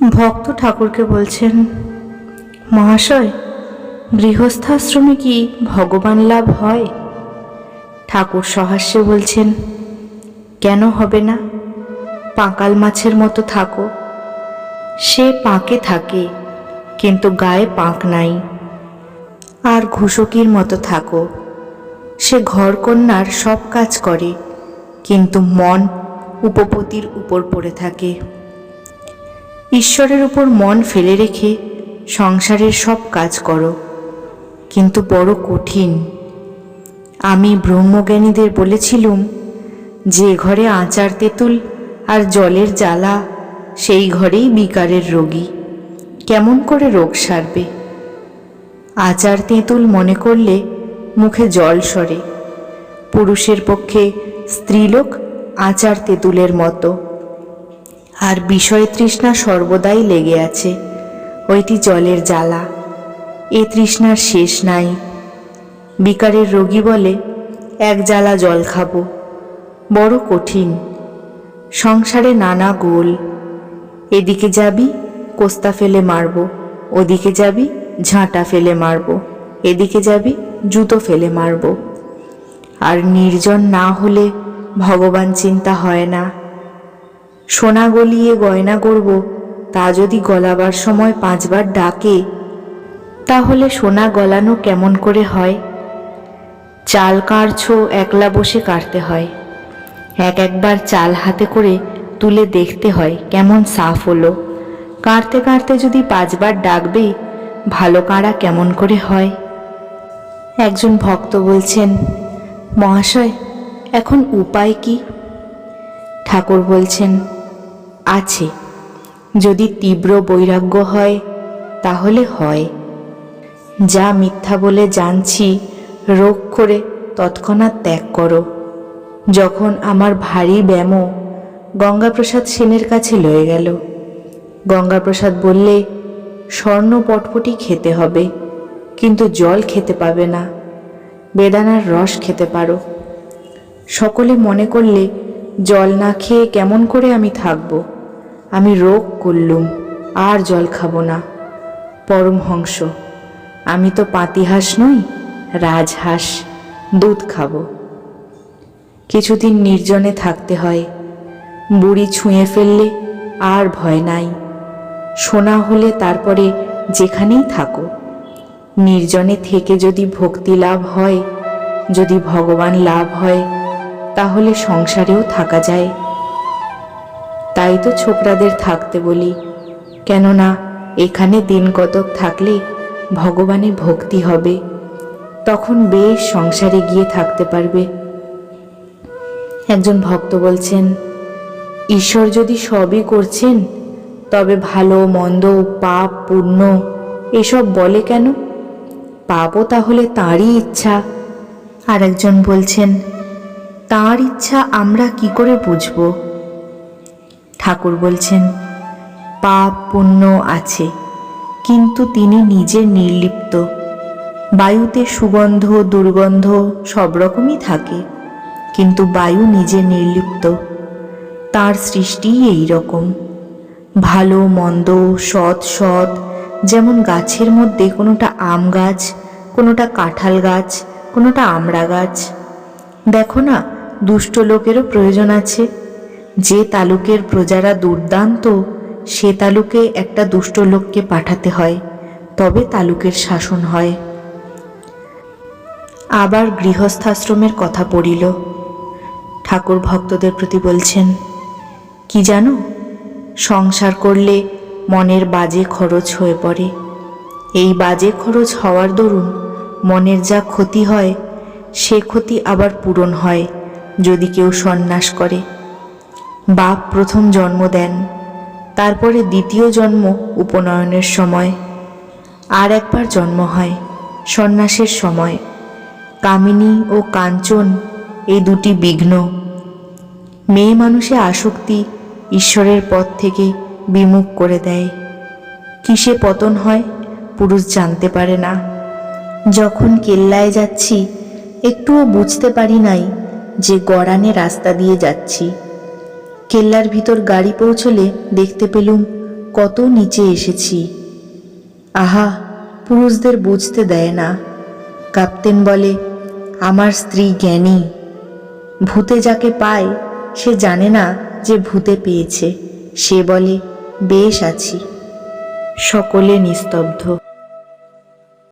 ভক্ত ঠাকুরকে বলছেন, মহাশয়, গৃহস্থাশ্রমে কি ভগবান লাভ হয়? ঠাকুর সহাস্যে বলছেন, কেন হবে না? পাঁকাল মাছের মতো থাকো। সে পাঁকে থাকে, কিন্তু গায়ে পাঁক নাই। আর ঘুষকির মতো থাকো। সে ঘরকন্যার সব কাজ করে, কিন্তু মন উপপতির উপর পড়ে থাকে। ঈশ্বরের উপর মন ফেলে রেখে সংসারের সব কাজ করো, কিন্তু বড় কঠিন। আমি ব্রহ্মজ্ঞানীদের বলেছিলুম যে ঘরে আচার তেঁতুল আর জলের জ্বালা, সেই ঘরেই বিকারের রোগী। কেমন করে রোগ সারবে? আচার তেঁতুল মনে করলে মুখে জল সরে। পুরুষের পক্ষে স্ত্রীলোক আচার তেঁতুলের মতো। আর বিষয় তৃষ্ণা সর্বদাই লেগে আছে ওইটি জলের জ্বালা। এ তৃষ্ণার শেষ নাই। বিকারের রোগী বলে, এক জ্বালা জল খাব, বড় কঠিন। সংসারে নানা গোল। এদিকে যাবি, কোস্তা ফেলে মারব। ওদিকে যাবি, ঝাঁটা ফেলে মারব। এদিকে যাবি, জুতো ফেলে মারব। আর নির্জন না হলে ভগবান চিন্তা হয় না। সোনা গলিয়ে গয়না করব, তা যদি গলাবার সময় পাঁচবার ডাকে, তাহলে সোনা গলানো কেমন করে হয়? চাল কাড়ছো, একলা বসে কাটতে হয়। এক একবার চাল হাতে করে তুলে দেখতে হয়, কেমন সাফ হলো। কাঁড়তে কাঁড়তে যদি পাঁচবার ডাকবে, ভালো কাঁড়া কেমন করে হয়? একজন ভক্ত বলছেন, মহাশয়, এখন উপায় কি? ঠাকুর বলছেন আছে। যদি তীব্র বৈরাগ্য হয়, তাহলে হয়। যা মিথ্যা বলে জানছি, রোগ করে তৎক্ষণাৎ ত্যাগ করো। যখন আমার ভারী ব্যামো গঙ্গাপ্রসাদ সেনের কাছে লয়ে গেল। গঙ্গাপ্রসাদ বললে, স্বর্ণ পটপটি খেতে হবে, কিন্তু জল খেতে পাবে না। বেদানার রস খেতে পারো। সকলে মনে করলে, জল না খেয়ে কেমন করে আমি থাকব? আমি রোগ করলুম, আর জল খাব না। পরমহংস আমি তো পাতিহাঁস নই রাজহাঁস দুধ খাব। কিছুদিন নির্জনে থাকতে হয়, বুড়ি ছুঁয়ে ফেললে আর ভয় নাই। সোনা হলে তারপরে যেখানেই থাকো। নির্জনে থেকে যদি ভক্তি লাভ হয়, যদি ভগবান লাভ হয়, তাহলে সংসারেও থাকা যায়। তাই তো ছোকরাদের থাকতে বলি। কেননা এখানে দিন কতক থাকলে ভগবানে ভক্তি হবে, তখন বেশ সংসারে গিয়ে থাকতে পারবে। একজন ভক্ত বলছেন, ঈশ্বর যদি সবই করছেন, তবে ভালো, মন্দ, পাপ, পুণ্য, এসব বলে কেন? পাপও তাহলে তাঁরই ইচ্ছা। আর একজন বলছেন, তাঁর ইচ্ছা আমরা কি করে বুঝব? ঠাকুর বলছেন, পাপ পুণ্য আছে, কিন্তু তিনি নিজে নির্লিপ্ত। বায়ুতে সুগন্ধ, দুর্গন্ধ সব রকমই থাকে, কিন্তু বায়ু নিজে নির্লিপ্ত। তার সৃষ্টি এই রকম। ভালো, মন্দ, সৎ সৎ, যেমন গাছের মধ্যে কোনোটা আম গাছ, কোনোটা কাঁঠাল গাছ, কোনোটা আমড়া গাছ। দেখো না, দুষ্ট লোকেরও প্রয়োজন আছে। যে তালুকের প্রজারা দুর্দান্ত, সে তালুকে একটা দুষ্ট লোককে পাঠাতে হয়, তবে তালুকের শাসন হয়। আবার গৃহস্থাশ্রমের কথা পড়িল। ঠাকুর ভক্তদের প্রতি বলছেন, কি জানো, সংসার করলে মনের বাজে খরচ হয়ে পড়ে। এই বাজে খরচ হওয়ার দরুন মনের যা ক্ষতি হয়, সে ক্ষতি আবার পূরণ হয় যদি কেউ সন্ন্যাস করে। বাপ প্রথম জন্ম দেন, তারপরে দ্বিতীয় জন্ম উপনয়নের সময়। আর একবার জন্ম হয়, সন্ন্যাসের সময়। কামিনী ও কাঞ্চন এই দুটি বিঘ্ন। মেয়ে মানুষে আসক্তি ঈশ্বরের পথ থেকে বিমুখ করে দেয়। কিসে পতন হয়, পুরুষ জানতে পারে না। যখন কেল্লায় যাচ্ছি, একটুও বুঝতে পারি নাই যে গড়ানে রাস্তা দিয়ে যাচ্ছি। কেল্লার ভিতর গাড়ি পৌঁছলে দেখতে পেলুম কত নিচে এসেছি। আহা, পুরুষদের বুঝতে দেয় না। কাপ্তেন বলে, আমার স্ত্রী জ্ঞানী। ভূতে যাকে পায়, সে জানে না যে ভূতে পেয়েছে। সে বলে, বেশ আছি। সকলে নিস্তব্ধ।